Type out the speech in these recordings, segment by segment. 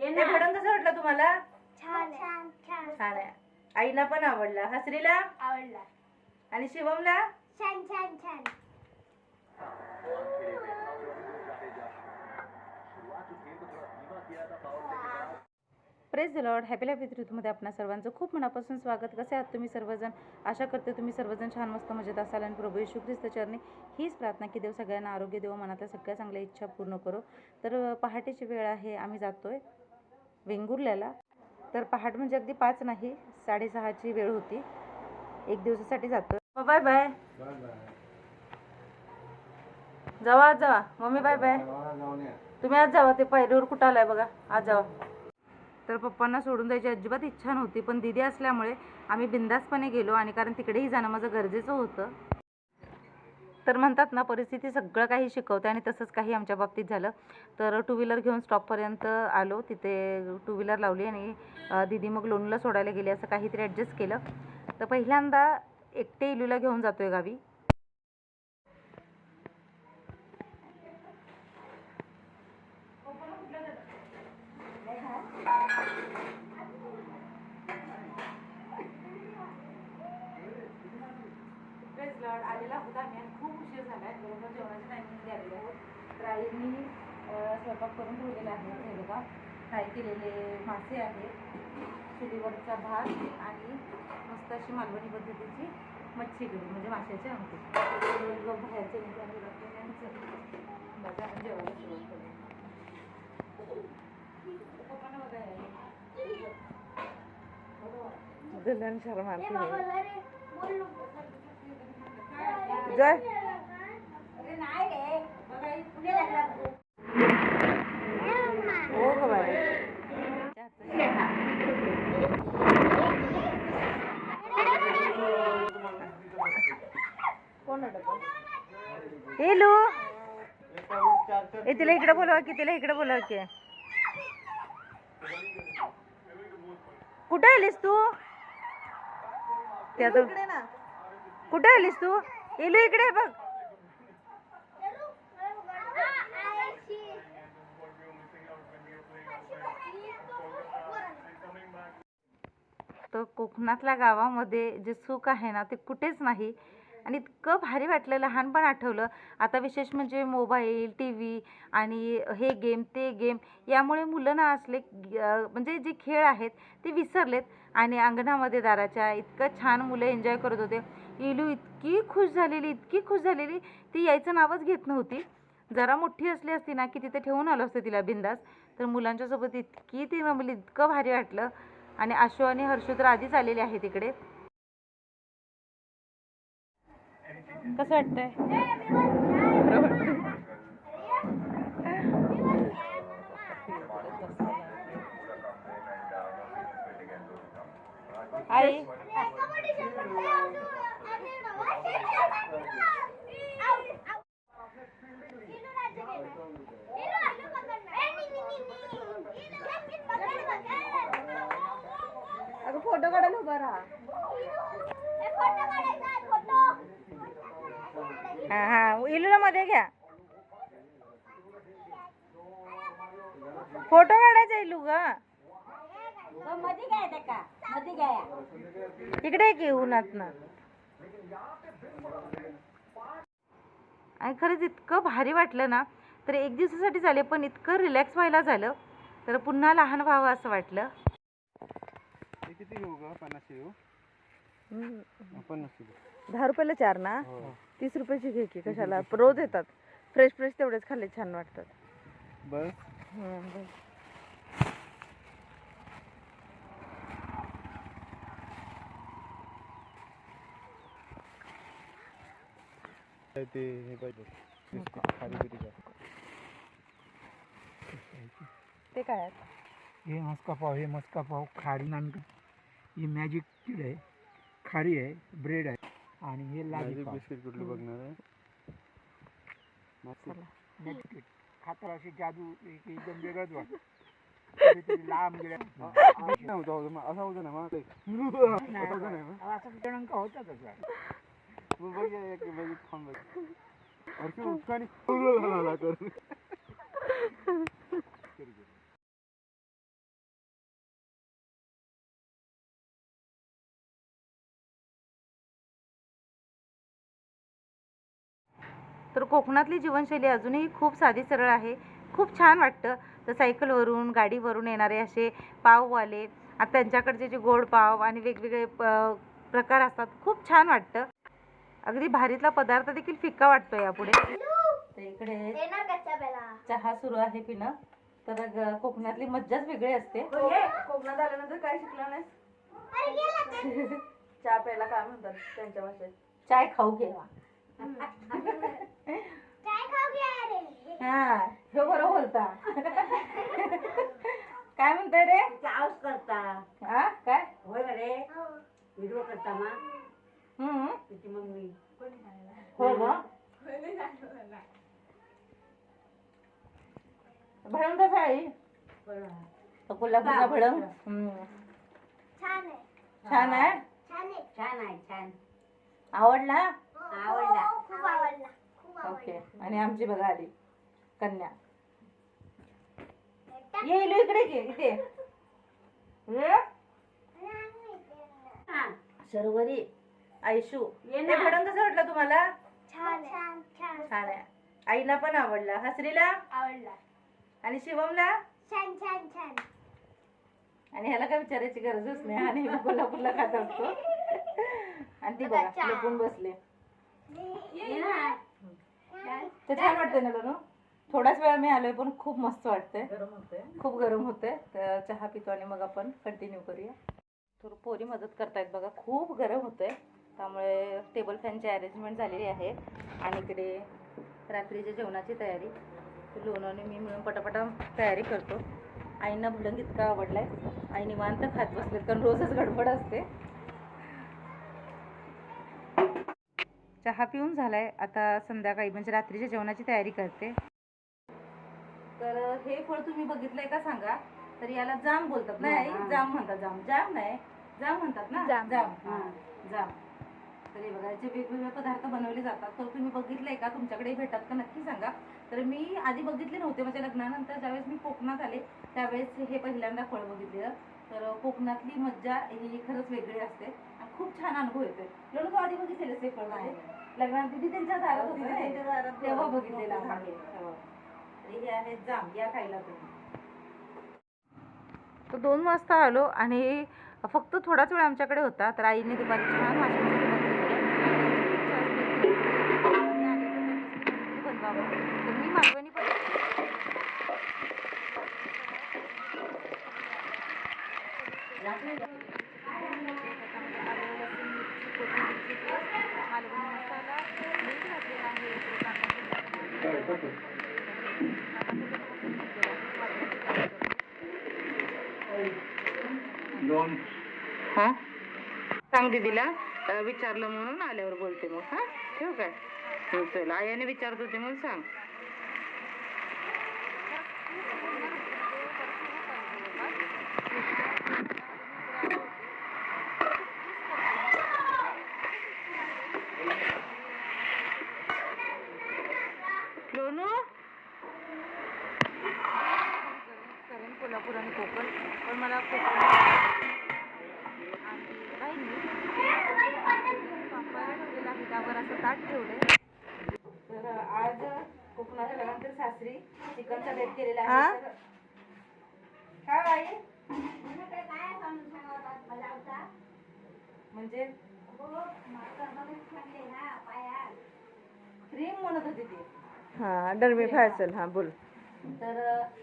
हे भडंग कसं वाटलं तुम्हाला? छान छान छान. छान आहे. आईला पण आवडला. हसरीला? आवडला. आणि शिवमला? छान छान छान. Praise lord happy life with ऋतूमध्ये आपणा सर्वांचं खूप मनापासून स्वागत. कसे आहात तुम्ही सर्वजण? आशा करते तुम्ही सर्वजण छान मस्त मजेत असाल. आणि प्रभू येशू ख्रिस्त चरणी हीच प्रार्थना की देव सगळ्यांना आरोग्य देव मनातल्या सगळ्या चांगल्या इच्छा पूर्ण करो. तर पहाटेची वेळ आहे. आम्ही जातोय. वेंगुर्ल्याला. तर पहाट म्हणजे अगदी पाच नाही साडेसहाची वेळ होती. एक दिवसासाठी जातो बाय बाय जावा आज जावा. मम्मी बाय बाय तुम्ही आज जावा ते पहिल्यावर कुठं आलाय बघा. आज जावा. तर पप्पांना सोडून जायची अजिबात इच्छा नव्हती पण दिदी असल्यामुळे आम्ही बिंदासपणे गेलो आणि कारण तिकडेही जाणं माझं गरजेचं होतं. तर म्हणतात ना परिस्थिती सगळं काही शिकवते आणि तसंच काही आमच्या बाबतीत झालं. तर टू व्हीलर घेऊन स्टॉपपर्यंत आलो. तिथे टू व्हीलर लावली आणि दिदी मग लोणला सोडायला गेली असं काहीतरी ॲडजस्ट केलं. तर पहिल्यांदा एकटे इलूला घेऊन जातो आहे गावी प्रेस लॉर्ड आलेला होता आम्ही आणि खूप उशीर बरोबर जेवणाच्या टायमिंगमध्ये आलेले आहोत. तर आईंनी अं, स्वयंपाक करून ठेवलेला आहे हे बघा. फ्राय केलेले मासे आहेत चुलीवरचा भात आणि मस्त अशी मालवणी पद्धतीची मच्छी करी म्हणजे माशाची आमटी. लोक बाहेरचे बघा आपण जेवायला सुरुवात करू. शर्मा. जय. हेलो ए तिला इकडे बोलवा की तिला इकडे बोलवा की. कुठे आलीस तू? ते आता कुठे आलीस तू? एलू इकडे बघ. तर कोकणातल्या गावामध्ये जे सुख आहे ना ते कुठेच नाही. आणि इतकं भारी वाटलं लहानपण आठवलं. आता विशेष म्हणजे मोबाईल टी व्ही आणि हे गेम ते गेम यामुळे मुलं ना असले म्हणजे जे खेळ आहेत ते विसरलेत. आणि अंगणामध्ये दाराच्या इतकं छान मुलं एन्जॉय करत होते. इलू इतकी खुश झालेली इतकी खुश झालेली ती यायचं नावच घेत नव्हती. जरा मोठी असली असती ना की तिथे ठेवून आलो असतं तिला बिंदास. तर मुलांच्यासोबत इतकी ती रमली इतकं भारी वाटलं. आणि आशू आणि हर्षू तर आधीच आलेले आहेत तिकडे कसं वाटतंय आई अगं फोटो काढायला उभा राहा हा हा. इलूला मध्ये घ्या. फोटो काढायचा इलू ग. मध्ये घ्यायचं का? मध्ये घ्या. इकडे ये की उन्हात ना आणि खरंच इतकं भारी वाटलं ना तर एक दिवसासाठी झाले पण इतकं रिलॅक्स व्हायला झालं तर पुन्हा लहान व्हावं असं वाटलं. किती घेऊ ग? पन्नास घेऊ? पन्नास किलो दहा रुपयाला चार ना? हो. तीस रुपयाची घे की कशाला? रोज येतात. फ्रेश फ्रेश तेवढेच खाल्ले छान वाटतात. बस हम्म, बस. काय ते हे पाहिजे? बिस्किट, खारी ते काय? हे मस्का पाव हे मस्का पाव खारी नान ही मॅजिक टीड आहे. खारी आहे ब्रेड आहे. आणि हे पाव. बिस्किट कुठलं बघणार आहे? खाताना अशी जादू एक एकदम वेगळंच वाटतं. लांब गेल्या असा होता ना. असा होता ना मग. असं जणांका होता तसा मग बघ या एक बघित बघ. तर कोकणातली जीवनशैली अजूनही खूप साधी सरळ आहे. खूप छान वाटतं. तर सायकलवरून गाडीवरून येणारे असे पाववाले आता त्यांच्याकडचे जे गोड पाव आणि वेगवेगळे प- प्रकार असतात खूप छान वाटतं. अगदी भारीतला पदार्थ देखील फिक्का वाटतो यापुढे. तर इकडे येणार कच्च्या पेला चहा सुरू आहे पिणं. तर कोकणातली मज्जाच वेगळी असते. कोकणात आल्यानंतर काय शिकलं नाही चहा प्यायला काय म्हणतात त्यांच्या भाषेत? चाय खाऊ घ्यावा हा हे बरं बोलता. काय म्हणताय रे? चावच करता. हा काय? होय रे व्हिडिओ करता मा. हम्म. तिची मम्मी. हो ग. भडंग कसं आहे तो कोल्हापूरचा भडंग? हम्म. छान आहे. छान आहे? छान आहे छान. आहे. छान आवडला? आवडला. खूप आवडला. खूप ओके. आणि आमची बघा आली. कन्या. ये इलू इकडे ये इथे. ये. शर्वरी आयशू. ये हे ना. भडंग कसं वाटलं तुम्हाला? छान छान छान. छान आहे. आईला पण आवडला. हसरीला? आवडला. आणि शिवमला? छान छान छान. आणि ह्याला काय विचारायची गरजच नाही. आणि कोल्हापूरला खात असतो. आणि ती बघा. लपून बसले. ते छान वाटतंय ना गणू थोडाच वेळा मी आलोय पण खूप मस्त होते खूप गरम होतंय. तर चहा पितो आणि मग आपण कंटिन्यू करूया. थोडं पोरी मदत करतायत बघा. खूप गरम होतंय. त्यामुळे टेबल फॅनची अरेंजमेंट झालेली आहे. आणि इकडे रात्रीच्या जेवणाची तयारी. लोणं आणि मी मिळून पटापटा तयारी करतो. आईंना भडंग इतका आवडलाय. आई निवांत खात बसले कारण रोजच गडबड असते. चहा पिऊन झालाय. आता संध्याकाळी म्हणजे रात्रीच्या जेवणाची तयारी करते. तर हे फळ तुम्ही बघितलंय का सांगा? तर याला जाम बोलतात नाही जाम म्हणतात जाम. जाम नाही. जाम म्हणतात ना? जाम. जाम. हा, जाम. तर हे बघा जे वेगवेगळे पदार्थ बनवले जातात. तर तुम्ही बघितलंय का? तुमच्याकडे भेटतात का? नक्की सांगा. तर मी आधी बघितले नव्हते माझ्या लग्नानंतर. ज्यावेळेस मी कोकणात आले त्यावेळेस हे पहिल्यांदा फळ बघितलेलं. तर कोकणातली मज्जा ही खरंच वेगळी असते. खूप छान अनुभव येतोय. लोक आधी बघितलेलं ते फळमध्ये. लग्नात दिदी त्यांच्या दारात होते ना, तेव्हा बघितलेलं आहे तेव्हा. तर हे. आहे जाम. या खायला तुम्ही. तर दोन वाजता आलो आणि फक्त थोडाच वेळ आमच्याकडे होता तर आईने दुपारी छान माशांचं जेवण केलेलं. त्यांची इच्छा असते की आम्ही आले तर त्यांच्यासाठी काहीतरी बनवावं. तर मी मालवणी मसाला मीठ घातलेला आहे इकडे कांदा हा? सांग दीदीला विचारलं म्हणून आल्यावर बोलते मग हा? ठेवू काय? चल आयाने विचारत होते म्हणून सांग लोनू करेन कोल्हापूर आणि कोकण पण मला कोकण आणि काही नाही पापड ठेवलेलं आहे त्यावर असं ताट ठेवलंय तर आज कोकणात आल्यानंतर सासरी चिकनचा बेत केलेला आहे. काय बाई म्हणजे हो क्रीम म्हणत होती ती हा डरबी फॅसल हा बोल. तर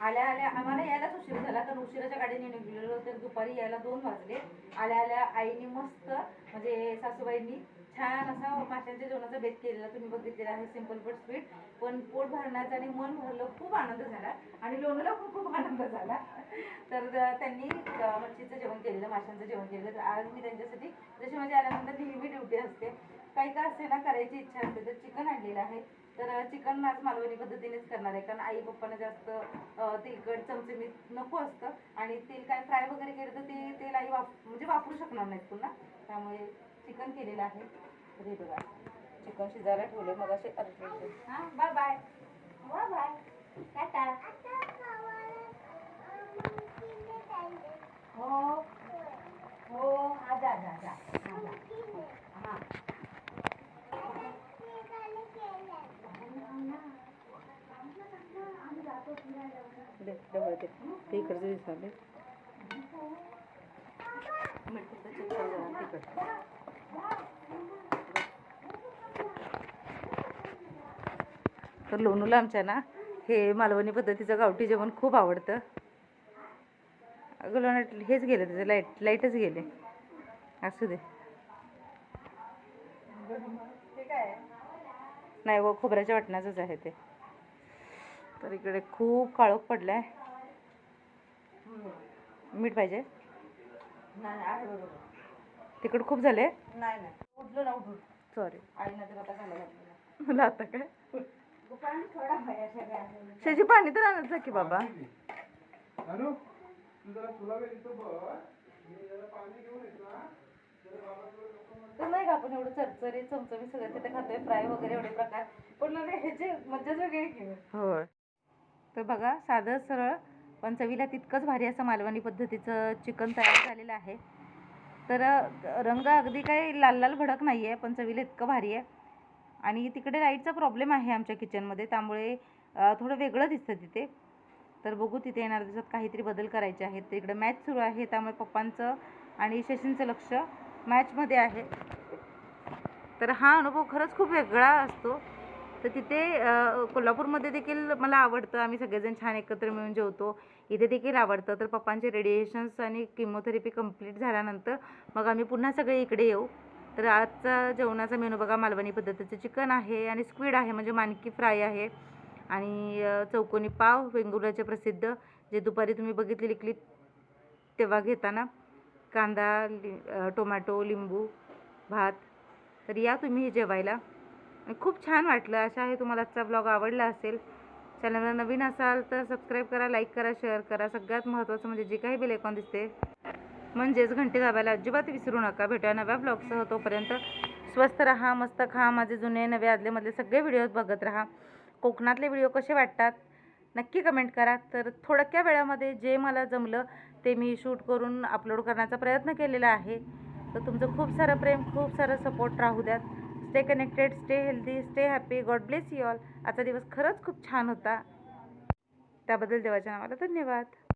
आल्या आल्या आम्हाला यायलाच उशीर झाला. कारण उशिराच्या गाडीने निघलेलो तर दुपारी यायला दोन वाजले. आल्या आल्या आईने मस्त म्हणजे सासूबाईंनी छान असा माशांच्या जेवणाचा बेत केलेला. तुम्ही बघितलेला आहे सिंपल बट स्वीट पण पोट भरण्याचा आणि मन भरलं खूप आनंद झाला. आणि लोणला खूप खूप आनंद झाला. तर त्यांनी मच्छीचं जेवण केलेलं माशांचं जेवण केलेलं. तर आज मी त्यांच्यासाठी जशी माझी आल्यानंतर नेहमी ड्युटी असते. काही का असे ना करायची इच्छा असते तर चिकन आणलेलं आहे. तर चिकन आज मालवणी पद्धतीनेच करणार आहे. कारण आई पप्पांना जास्त तेलकट चमचमीत नको असतं. आणि तेल काय फ्राय वगैरे केलं तर ते तेल आई वाप म्हणजे वापरू शकणार नाहीत पुन्हा. त्यामुळे चिकन केलेलं आहे. तर हे बघा. चिकन शिजायला ठेवले मग असे अर्धे हां बाय बाय बाय बाय टाटा हो हो आजा आजा आजा आजा हा ते इकडचं दिसाले तर लोणूला आमच्या ना हे मालवणी पद्धतीचं गावठी जेवण खूप आवडतं. अगं लोणा हेच गेलं त्याचं लाइट लाईटच गेले. असू दे. नाही व खोबऱ्याच्या वाटण्याचंच आहे ते. तर इकडे खूप काळोख पडलाय. मीठ पाहिजे? नाही आहे बरोबर तिकड खूप झाले? नाही नाही. उठलो ना उठून. सॉरी आईनं तर आता. मला काय? दुपारी थोडा भया सगळ्या शेजी पाणी तर आणत जा की बाबा. अनु तू जरा तुला वेळ इथं बघ. मी जरा पाणी घेऊन येतो हा. तर नाही का आपण एवढं चरचरी चमचमी सगळं तिथे खातोय फ्राय वगैरे एवढे प्रकार. पण ह्याची मज्जाच वेगळी की होय. तर बघा साधं सरळ पण चवीला तितकंच भारी असं मालवणी पद्धतीचं चिकन तयार झालेलं आहे. तर रंग अगदी काही लाल लाल भडक नाही आहे पण चवीला इतकं भारी आहे. आणि तिकडे लाईटचा प्रॉब्लेम आहे आमच्या किचनमध्ये त्यामुळे थोडं वेगळं दिसतं तिथे. तर बघू तिथे येणाऱ्या दिवसात काहीतरी बदल करायचे आहेत. तिकडे मॅच सुरू आहे त्यामुळे पप्पांचं आणि शशींचं लक्ष मॅचमध्ये आहे. तर हा अनुभव खरंच खूप वेगळा असतो. तर तिथे कोल्हापूरमध्ये देखील मला आवडतं. आम्ही सगळेजण छान एकत्र मिळून जेवतो. इथे देखील आवडतं. तर पप्पांचे रेडिएशन्स आणि किमोथेरपी कंप्लीट झाल्यानंतर मग आम्ही पुन्हा सगळे इकडे येऊ. तर आजचा जेवणाचा मेनू बघा. मालवणी पद्धतीचं चिकन आहे आणि स्क्विड आहे. म्हणजे मानकी फ्राय आहे. आणि चौकोनी पाव वेंगुर्ल्याचे प्रसिद्ध. जे दुपारी तुम्ही बघितलेली क्लिप तेव्हा घेताना. कांदा लि टोमॅटो लिंबू भात. तर या तुम्ही जेवायला. खूप छान वाटलं. अशा आहे तुम्हाला आजचा ब्लॉग आवडला असेल चॅनलला नवीन असाल तर सबस्क्राईब करा लाईक करा शेअर करा. सगळ्यात महत्त्वाचं म्हणजे जे काही बेल आयकॉन दिसते म्हणजेच घंटे दाबायला अजिबात विसरू नका. भेटूया नव्या ब्लॉगसह तोपर्यंत स्वस्त राहा मस्त खा. माझे जुने नवे आदलेमधले सगळे व्हिडिओज बघत राहा. कोकणातले व्हिडिओ कसे वाटतात? नक्की कमेंट करा. तर थोडक्या वेळामध्ये जे मला जमलं ते मी शूट करून अपलोड करण्याचा प्रयत्न केलेला आहे. तर तुमचं खूप सारं प्रेम खूप सारं सपोर्ट राहू द्यात. Stay connected stay healthy stay happy god bless you all आजचा दिवस खरंच खूप छान होता. त्याबद्दल देवाच्या नावाला धन्यवाद.